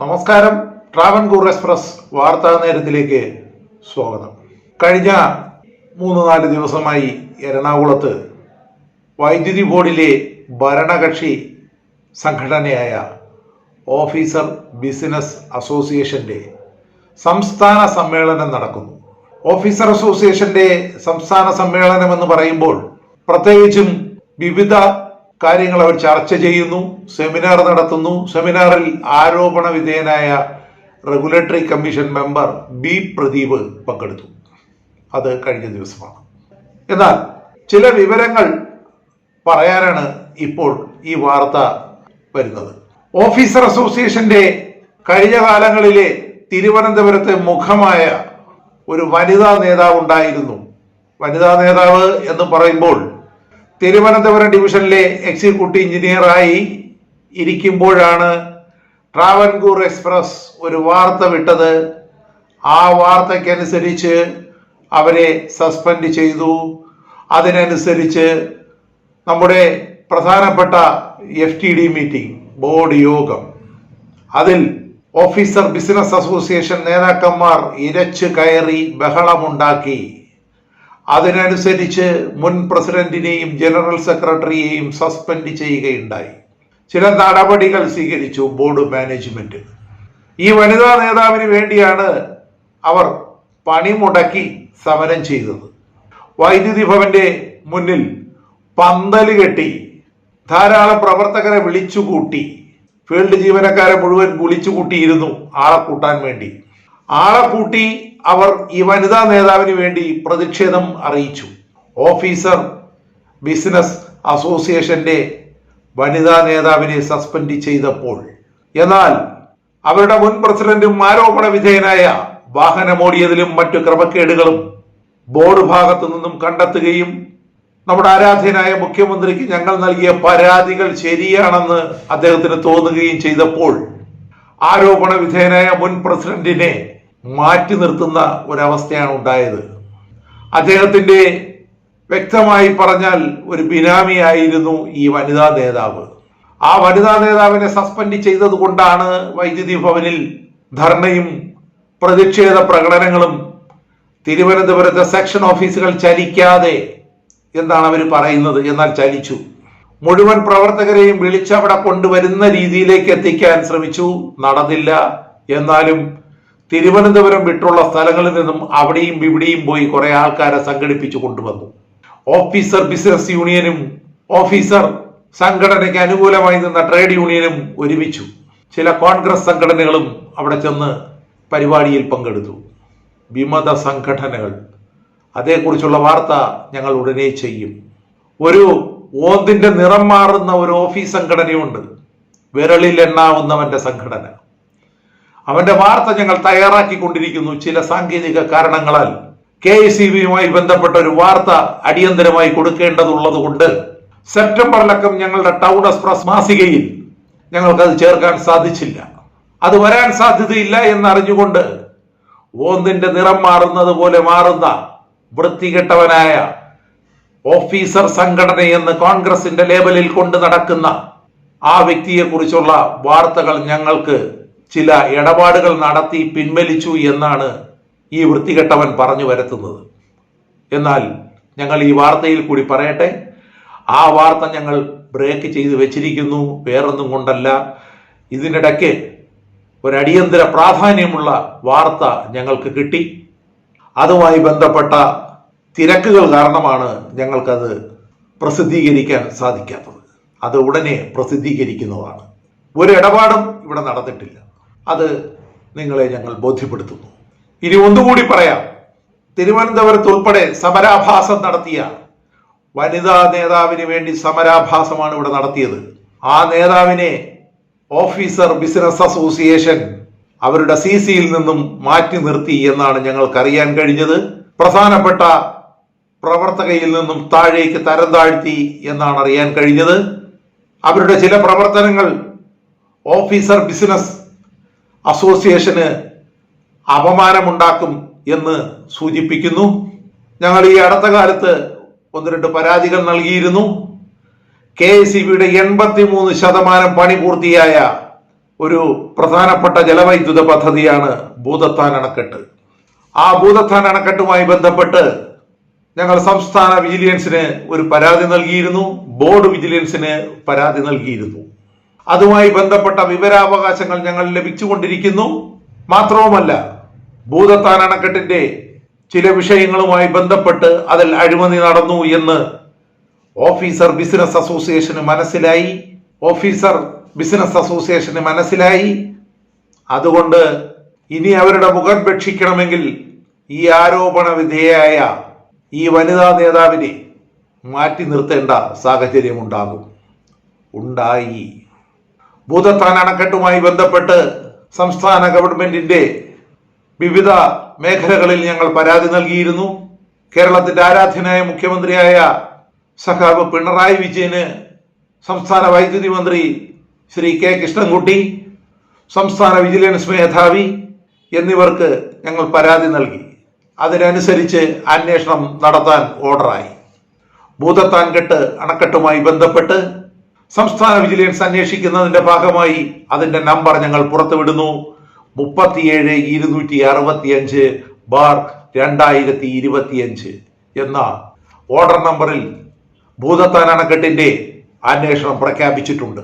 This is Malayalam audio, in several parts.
നമസ്കാരം. ട്രാവൻകൂർ എക്സ്പ്രസ് വാർത്താ നേരത്തിലേക്ക് സ്വാഗതം. കഴിഞ്ഞ മൂന്ന് നാല് ദിവസമായി എറണാകുളത്ത് വൈദ്യുതി ബോർഡിലെ ഭരണകക്ഷി സംഘടനയായ ഓഫീസർ ബിസിനസ് അസോസിയേഷന്റെ സംസ്ഥാന സമ്മേളനം നടക്കുന്നു. ഓഫീസർ അസോസിയേഷന്റെ സംസ്ഥാന സമ്മേളനം എന്ന് പറയുമ്പോൾ പ്രത്യേകിച്ചും വിവിധ കാര്യങ്ങൾ അവർ ചർച്ച ചെയ്യുന്നു സെമിനാർ നടത്തുന്നു. സെമിനാറിൽ ആരോപണ വിധേയനായ regulatory commission member B Pradeep പങ്കെടുത്തു. അത് കഴിഞ്ഞ ദിവസമാണ്. എന്നാൽ ചില വിവരങ്ങൾ പറയാനാണ് ഇപ്പോൾ ഈ വാർത്ത വരുന്നത്. ഓഫീസർ അസോസിയേഷന്റെ കഴിഞ്ഞ കാലങ്ങളിലെ തിരുവനന്തപുരത്തെ മുഖമായ ഒരു വനിതാ നേതാവ് ഉണ്ടായിരുന്നു. വനിതാ നേതാവ് എന്ന് പറയുമ്പോൾ തിരുവനന്തപുരം ഡിവിഷനിലെ എക്സിക്യൂട്ടീവ് എഞ്ചിനീയറായി ഇരിക്കുമ്പോഴാണ് ട്രാവൻകൂർ എക്സ്പ്രസ് ഒരു വാർത്ത വിട്ടത്. ആ വാർത്തയ്ക്കനുസരിച്ച് അവരെ സസ്പെൻഡ് ചെയ്തു. അതിനനുസരിച്ച് നമ്മുടെ പ്രധാനപ്പെട്ട F T D meeting board യോഗം. അതിൽ ഓഫീസർ ബിസിനസ് അസോസിയേഷൻ നേതാക്കന്മാർ ഇരച്ചു കയറി ബഹളമുണ്ടാക്കി. അതിനനുസരിച്ച് മുൻ പ്രസിഡന്റിനെയും ജനറൽ സെക്രട്ടറിയെയും സസ്പെൻഡ് ചെയ്യുകയുണ്ടായി. ചില നടപടികൾ സ്വീകരിച്ചു ബോർഡ് മാനേജ്മെന്റ്. ഈ വനിതാ നേതാവിന് വേണ്ടിയാണ് അവർ പണിമുടക്കി സമരം ചെയ്തത്. വൈദ്യുതി ഭവന്റെ മുന്നിൽ പന്തൽ കെട്ടി ധാരാളം പ്രവർത്തകരെ വിളിച്ചുകൂട്ടി. ഫീൽഡ് ജീവനക്കാരെ മുഴുവൻ വിളിച്ചുകൂട്ടിയിരുന്നു ആളെ കൂട്ടാൻ വേണ്ടി. ആളെ കൂട്ടി അവർ ഈ വനിതാ നേതാവിന് വേണ്ടി പ്രതിഷേധം അറിയിച്ചു. ഓഫീസർ ബിസിനസ് അസോസിയേഷന്റെ വനിതാ നേതാവിനെ സസ്പെൻഡ് ചെയ്തപ്പോൾ. എന്നാൽ അവരുടെ മുൻ പ്രസിഡന്റും ആരോപണ വിധേയനായ വാഹനമോടിയതിലും മറ്റു ക്രമക്കേടുകളും ബോർഡ് ഭാഗത്തു നിന്നും കണ്ടെത്തുകയും നമ്മുടെ ആരാധ്യനായ മുഖ്യമന്ത്രിക്ക് ഞങ്ങൾ നൽകിയ പരാതികൾ ശരിയാണെന്ന് അദ്ദേഹത്തിന് തോന്നുകയും ചെയ്തപ്പോൾ ആരോപണ വിധേയനായ മുൻ പ്രസിഡന്റിനെ മാറ്റി നിർത്തുന്ന ഒരവസ്ഥയാണ് ഉണ്ടായത്. അദ്ദേഹത്തിന്റെ വ്യക്തമായി പറഞ്ഞാൽ ഒരു ബിനാമിയായിരുന്നു ഈ വനിതാ നേതാവ്. ആ വനിതാ നേതാവിനെ സസ്പെൻഡ് ചെയ്തത് കൊണ്ടാണ് വൈദ്യുതി ഭവനിൽ ധർണയും പ്രതിഷേധ പ്രകടനങ്ങളും തിരുവനന്തപുരത്തെ സെക്ഷൻ ഓഫീസുകൾ ചലിക്കാതെ എന്നാണ് അവർ പറയുന്നത്. എന്നാൽ ചലിച്ചു. മുഴുവൻ പ്രവർത്തകരെയും വിളിച്ചവിടെ കൊണ്ടുവരുന്ന രീതിയിലേക്ക് എത്തിക്കാൻ ശ്രമിച്ചു. നടന്നില്ല. എന്നാലും തിരുവനന്തപുരം വിട്ടുള്ള സ്ഥലങ്ങളിൽ നിന്നും അവിടെയും ഇവിടെയും പോയി കുറെ ആൾക്കാരെ സംഘടിപ്പിച്ചു കൊണ്ടുവന്നു. ഓഫീസർ ബിസിനസ് യൂണിയനും ഓഫീസർ സംഘടനയ്ക്ക് അനുകൂലമായി നിന്ന ട്രേഡ് യൂണിയനും ഒരുമിച്ചു. ചില കോൺഗ്രസ് സംഘടനകളും അവിടെ ചെന്ന് പരിപാടിയിൽ പങ്കെടുത്തു. വിമത സംഘടനകൾ. അതേക്കുറിച്ചുള്ള വാർത്ത ഞങ്ങൾ ഉടനെ ചെയ്യും. ഒരു ഓന്തിന്റെ നിറം മാറുന്ന ഒരു ഓഫീസ് സംഘടനയുണ്ട്. വിരളിൽ എണ്ണാവുന്നവന്റെ സംഘടന. അവന്റെ വാർത്ത ഞങ്ങൾ തയ്യാറാക്കിക്കൊണ്ടിരിക്കുന്നു ചില സാങ്കേതിക കാരണങ്ങളാൽ. കെ എസ് ബന്ധപ്പെട്ട ഒരു വാർത്ത അടിയന്തരമായി കൊടുക്കേണ്ടതുള്ളത് കൊണ്ട് സെപ്റ്റംബറിലക്കം ഞങ്ങളുടെ ടൗൺ എക്സ്പ്രസ് മാസികയിൽ ഞങ്ങൾക്കത് ചേർക്കാൻ സാധിച്ചില്ല. അത് വരാൻ സാധ്യതയില്ല എന്നറിഞ്ഞുകൊണ്ട് ഓന്തിന്റെ നിറം മാറുന്നത് പോലെ മാറുന്ന വൃത്തികെട്ടവനായ ഓഫീസർ സംഘടന എന്ന് കോൺഗ്രസിന്റെ ലേബലിൽ കൊണ്ട് നടക്കുന്ന ആ വ്യക്തിയെക്കുറിച്ചുള്ള വാർത്തകൾ ഞങ്ങൾക്ക് ചില ഇടപാടുകൾ നടത്തി പിൻവലിച്ചു എന്നാണ് ഈ വൃത്തികെട്ടവൻ പറഞ്ഞു വരുത്തുന്നത്. എന്നാൽ ഞങ്ങൾ ഈ വാർത്തയിൽ കൂടി പറയട്ടെ. ആ വാർത്ത ഞങ്ങൾ ബ്രേക്ക് ചെയ്ത് വെച്ചിരിക്കുന്നു. വേറൊന്നും കൊണ്ടല്ല. ഇതിനിടയ്ക്ക് ഒരടിയന്തര പ്രാധാന്യമുള്ള വാർത്ത ഞങ്ങൾക്ക് കിട്ടി. അതുമായി ബന്ധപ്പെട്ട തിരക്കുകൾ കാരണമാണ് ഞങ്ങൾക്കത് പ്രസിദ്ധീകരിക്കാൻ സാധിക്കാത്തത്. അത് ഉടനെ പ്രസിദ്ധീകരിക്കുന്നതാണ്. ഒരു ഇടപാടും ഇവിടെ നടന്നിട്ടില്ല. അത് നിങ്ങളെ ഞങ്ങൾ ബോധ്യപ്പെടുത്തുന്നു. ഇനി ഒന്നുകൂടി പറയാം. തിരുവനന്തപുരത്ത് ഉൾപ്പെടെ സമരാഭാസം നടത്തിയ വനിതാ നേതാവിന് വേണ്ടി സമരാഭാസമാണ് ഇവിടെ നടത്തിയത്. ആ നേതാവിനെ ഓഫീസർ ബിസിനസ് അസോസിയേഷൻ അവരുടെ സി സിയിൽ നിന്നും മാറ്റി നിർത്തി എന്നാണ് ഞങ്ങൾക്കറിയാൻ കഴിഞ്ഞത്. പ്രധാനപ്പെട്ട പ്രവർത്തകയിൽ നിന്നും താഴേക്ക് തരം താഴ്ത്തി എന്നാണ് അറിയാൻ കഴിഞ്ഞത്. അവരുടെ ചില പ്രവർത്തനങ്ങൾ ഓഫീസർ ബിസിനസ് അസോസിയേഷന് അപമാനമുണ്ടാക്കും എന്ന് സൂചിപ്പിക്കുന്നു. ഞങ്ങൾ ഈ അടുത്ത കാലത്ത് ഒന്ന് രണ്ട് പരാതികൾ നൽകിയിരുന്നു. കെ എസ് സി ബിയുടെ എൺപത്തി മൂന്ന് ശതമാനം പണി പൂർത്തിയായ ഒരു പ്രധാനപ്പെട്ട ജലവൈദ്യുത പദ്ധതിയാണ് ഭൂതത്താൻ അണക്കെട്ട്. ആ ഭൂതത്താൻ അണക്കെട്ടുമായി ബന്ധപ്പെട്ട് ഞങ്ങൾ സംസ്ഥാന വിജിലൻസിന് ഒരു പരാതി നൽകിയിരുന്നു. ബോർഡ് വിജിലൻസിന് പരാതി നൽകിയിരുന്നു. അതുമായി ബന്ധപ്പെട്ട വിവരാവകാശങ്ങൾ ഞങ്ങൾ ലഭിച്ചുകൊണ്ടിരിക്കുന്നു. മാത്രവുമല്ല ഭൂതത്താൻ അണക്കെട്ടിന്റെ ചില വിഷയങ്ങളുമായി ബന്ധപ്പെട്ട് അതിൽ അഴിമതി നടന്നു എന്ന് ഓഫീസർ ബിസിനസ് അസോസിയേഷന് മനസ്സിലായി. ഓഫീസർ ബിസിനസ് അസോസിയേഷന് മനസ്സിലായി. അതുകൊണ്ട് ഇനി അവരുടെ മുഖം രക്ഷിക്കണമെങ്കിൽ ഈ ആരോപണ വിധേയായ ഈ വനിതാ നേതാവിനെ മാറ്റി നിർത്തേണ്ട സാഹചര്യം ഉണ്ടാകും ഉണ്ടായി. ഭൂതത്താൻ അണക്കെട്ടുമായി ബന്ധപ്പെട്ട് സംസ്ഥാന ഗവൺമെന്റിന്റെ വിവിധ മേഖലകളിൽ ഞങ്ങൾ പരാതി നൽകിയിരുന്നു. കേരളത്തിന്റെ ആരാധ്യനായ മുഖ്യമന്ത്രിയായ സഖാവ് പിണറായി വിജയന് സംസ്ഥാന വൈദ്യുതി മന്ത്രി ശ്രീ കെ കൃഷ്ണൻകുട്ടി സംസ്ഥാന വിജിലൻസ് മേധാവി എന്നിവർക്ക് ഞങ്ങൾ പരാതി നൽകി. അതിനനുസരിച്ച് അന്വേഷണം നടത്താൻ ഓർഡറായി. ഭൂതത്താൻകെട്ട് അണക്കെട്ടുമായി ബന്ധപ്പെട്ട് സംസ്ഥാന വിജിലൻസ് അന്വേഷിക്കുന്നതിന്റെ ഭാഗമായി അതിന്റെ നമ്പർ ഞങ്ങൾ പുറത്തുവിടുന്നു. മുപ്പത്തിയേഴ് ഇരുന്നൂറ്റി അറുപത്തിയഞ്ച് ബാർ രണ്ടായിരത്തി ഇരുപത്തിയഞ്ച് എന്ന ഓർഡർ നമ്പറിൽ ഭൂതത്താൻ അണക്കെട്ടിന്റെ അന്വേഷണം പ്രഖ്യാപിച്ചിട്ടുണ്ട്.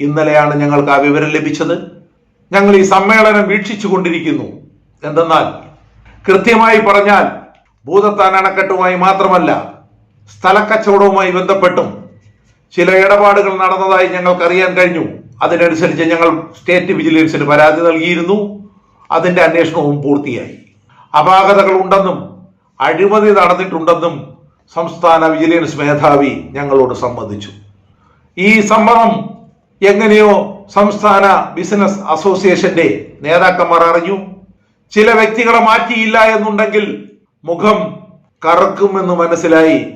ഇന്നലെയാണ് ഞങ്ങൾക്ക് ആ വിവരം ലഭിച്ചത്. ഞങ്ങൾ ഈ സമ്മേളനം വീക്ഷിച്ചു കൊണ്ടിരിക്കുന്നു എന്തെന്നാൽ കൃത്യമായി പറഞ്ഞാൽ ഭൂതത്താൻ അണക്കെട്ടുമായി മാത്രമല്ല സ്ഥലക്കച്ചവടവുമായി ബന്ധപ്പെട്ടും ചില ഇടപാടുകൾ നടന്നതായി ഞങ്ങൾക്ക് അറിയാൻ കഴിഞ്ഞു. അതിനനുസരിച്ച് ഞങ്ങൾ സ്റ്റേറ്റ് വിജിലൻസിന് പരാതി നൽകിയിരുന്നു. അതിന്റെ അന്വേഷണവും പൂർത്തിയായി. അപാകതകൾ ഉണ്ടെന്നും അഴിമതി നടന്നിട്ടുണ്ടെന്നും സംസ്ഥാന വിജിലൻസ് മേധാവി ഞങ്ങളോട് സംബന്ധിച്ചു. ഈ സംഭവം എങ്ങനെയോ സംസ്ഥാന ബിസിനസ് അസോസിയേഷന്റെ നേതാക്കന്മാർ അറിഞ്ഞു. ചില വ്യക്തികളെ മാറ്റിയില്ല എന്നുണ്ടെങ്കിൽ മുഖം കറക്കുമെന്ന് മനസ്സിലായി.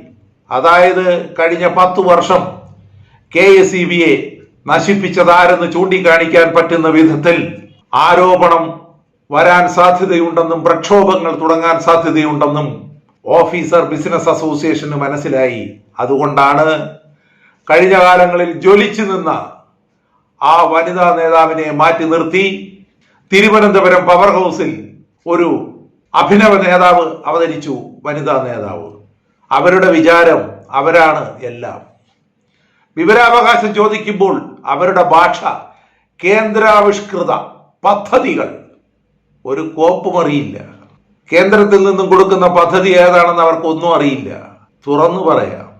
അതായത് കഴിഞ്ഞ പത്തു വർഷം കെ എസ് ഇ ബിയെ നശിപ്പിച്ചതാരെന്ന് ചൂണ്ടിക്കാണിക്കാൻ പറ്റുന്ന വിധത്തിൽ ആരോപണം വരാൻ സാധ്യതയുണ്ടെന്നും പ്രക്ഷോഭങ്ങൾ തുടങ്ങാൻ സാധ്യതയുണ്ടെന്നും ഓഫീസർ ബിസിനസ് അസോസിയേഷന് മനസ്സിലായി. അതുകൊണ്ടാണ് കഴിഞ്ഞ കാലങ്ങളിൽ ജ്വലിച്ചു നിന്ന ആ വനിതാ നേതാവിനെ മാറ്റി നിർത്തി തിരുവനന്തപുരം പവർ ഹൗസിൽ ഒരു അഭിനവ നേതാവ് അവതരിച്ചു വനിതാ നേതാവ്. അവരുടെ വിചാരം അവരാണ് എല്ലാം. വിവരാവകാശം ചോദിക്കുമ്പോൾ അവരുടെ ഭാഷ കേന്ദ്രാവിഷ്കൃത പദ്ധതികൾ. ഒരു കോപ്പും അറിയില്ല. കേന്ദ്രത്തിൽ നിന്നും കൊടുക്കുന്ന പദ്ധതി ഏതാണെന്ന് അവർക്കൊന്നും അറിയില്ല. തുറന്നു പറയാം.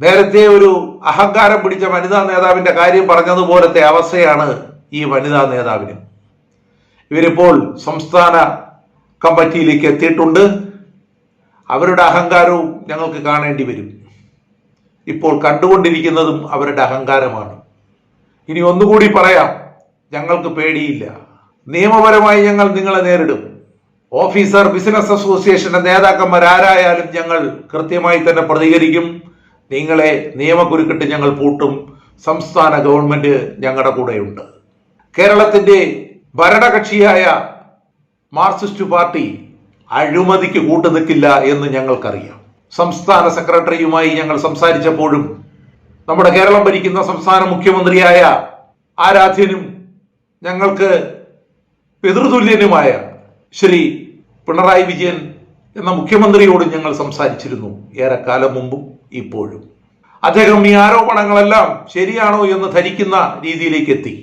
നേരത്തെ ഒരു അഹങ്കാരം പിടിച്ച വനിതാ നേതാവിന്റെ കാര്യം പറഞ്ഞതുപോലത്തെ അവസ്ഥയാണ് ഈ വനിതാ നേതാവിന്. ഇവരിപ്പോൾ സംസ്ഥാന കമ്മിറ്റിയിലേക്ക് എത്തിയിട്ടുണ്ട്. അവരുടെ അഹങ്കാരവും ഞങ്ങൾക്ക് കാണേണ്ടി വരും. ഇപ്പോൾ കണ്ടുകൊണ്ടിരിക്കുന്നതും അവരുടെ അഹങ്കാരമാണ്. ഇനി ഒന്നുകൂടി പറയാം. ഞങ്ങൾക്ക് പേടിയില്ല. നിയമപരമായി ഞങ്ങൾ നിങ്ങളെ നേരിടും. ഓഫീസർ ബിസിനസ് അസോസിയേഷന്റെ നേതാക്കന്മാർ ആരായാലും ഞങ്ങൾ കൃത്യമായി തന്നെ പ്രതികരിക്കും. നിങ്ങളെ നിയമക്കുരുക്കിട്ട് ഞങ്ങൾ പൂട്ടും. സംസ്ഥാന ഗവൺമെന്റ് ഞങ്ങളുടെ കൂടെയുണ്ട്. കേരളത്തിന്റെ ഭരണകക്ഷിയായ മാർക്സിസ്റ്റ് പാർട്ടി അഴിമതിക്ക് കൂട്ടുനിൽക്കില്ല എന്ന് ഞങ്ങൾക്കറിയാം. സംസ്ഥാന സെക്രട്ടറിയുമായി ഞങ്ങൾ സംസാരിച്ചപ്പോഴും നമ്മുടെ കേരളം ഭരിക്കുന്ന സംസ്ഥാന മുഖ്യമന്ത്രിയായ ആരാധ്യനും ഞങ്ങൾക്ക് പിതൃതുല്യനുമായ ശ്രീ പിണറായി വിജയൻ എന്ന മുഖ്യമന്ത്രിയോട് ഞങ്ങൾ സംസാരിച്ചിരുന്നു ഏറെക്കാലം മുമ്പും ഇപ്പോഴും. അദ്ദേഹം ഈ ആരോപണങ്ങളെല്ലാം ശരിയാണോ എന്ന് ധരിക്കുന്ന രീതിയിലേക്ക് എത്തി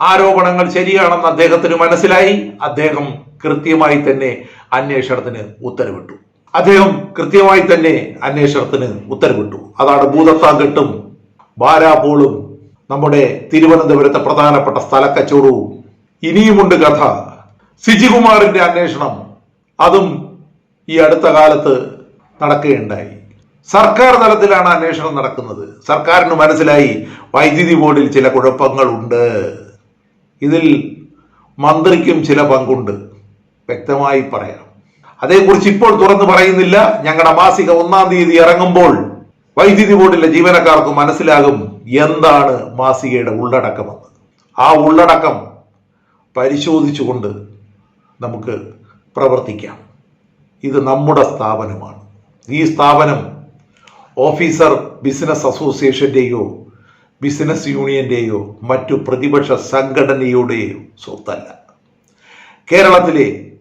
ആരോപണങ്ങൾ ശരിയാണെന്ന് അദ്ദേഹത്തിന് മനസ്സിലായി. അദ്ദേഹം കൃത്യമായി തന്നെ അന്വേഷണത്തിന് ഉത്തരവിട്ടു. അദ്ദേഹം കൃത്യമായി തന്നെ അന്വേഷണത്തിന് ഉത്തരവിട്ടു. അതാണ് ഭൂതത്താങ്കെട്ടും ബാരാപോളും നമ്മുടെ തിരുവനന്തപുരത്തെ പ്രധാനപ്പെട്ട സ്ഥലക്കച്ചവടവും ഇനിയുമുണ്ട് കഥ. സിജികുമാറിന്റെ അന്വേഷണം അതും ഈ അടുത്ത കാലത്ത് നടക്കുകയുണ്ടായി. സർക്കാർ തലത്തിലാണ് അന്വേഷണം നടക്കുന്നത്. സർക്കാരിന് മനസ്സിലായി വൈദ്യുതി ബോർഡിൽ ചില കുഴപ്പങ്ങളുണ്ട്. ഇതിൽ മന്ത്രിക്കും ചില പങ്കുണ്ട്. വ്യക്തമായി പറയാം. അതേക്കുറിച്ച് ഇപ്പോൾ തുറന്നു പറയുന്നില്ല. ഞങ്ങളുടെ മാസിക ഒന്നാം തീയതി ഇറങ്ങുമ്പോൾ വൈദ്യുതി ബോർഡിലെ ജീവനക്കാർക്ക് മനസ്സിലാകും എന്താണ് മാസികയുടെ ഉള്ളടക്കമെന്ന് ആ ഉള്ളടക്കം പരിശോധിച്ചുകൊണ്ട് നമുക്ക് പ്രവർത്തിക്കാം. ഇത് നമ്മുടെ സ്ഥാപനമാണ്. ഈ സ്ഥാപനം ഓഫീസർ ബിസിനസ് അസോസിയേഷന്റെയോ ബിസിനസ് യൂണിയന്റെയോ മറ്റു പ്രതിപക്ഷ സംഘടനയുടെയോ സ്വത്തല്ല. കേരളത്തിലെ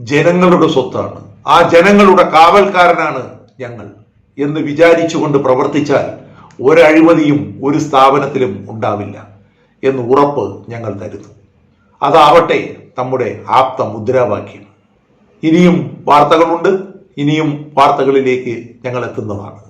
ജനങ്ങളുടെ സ്വത്താണ്. ആ ജനങ്ങളുടെ കാവൽക്കാരനാണ് ഞങ്ങൾ എന്ന് വിചാരിച്ചുകൊണ്ട് പ്രവർത്തിച്ചാൽ ഒരഴിമതിയും ഒരു സ്ഥാപനത്തിലും ഉണ്ടാവില്ല എന്ന് ഉറപ്പ് ഞങ്ങൾ തരുന്നു. അതാവട്ടെ നമ്മുടെ ആപ്ത മുദ്രാവാക്യം. ഇനിയും വാർത്തകളുണ്ട്. ഇനിയും വാർത്തകളിലേക്ക് ഞങ്ങൾ എത്തുന്നതാണ്.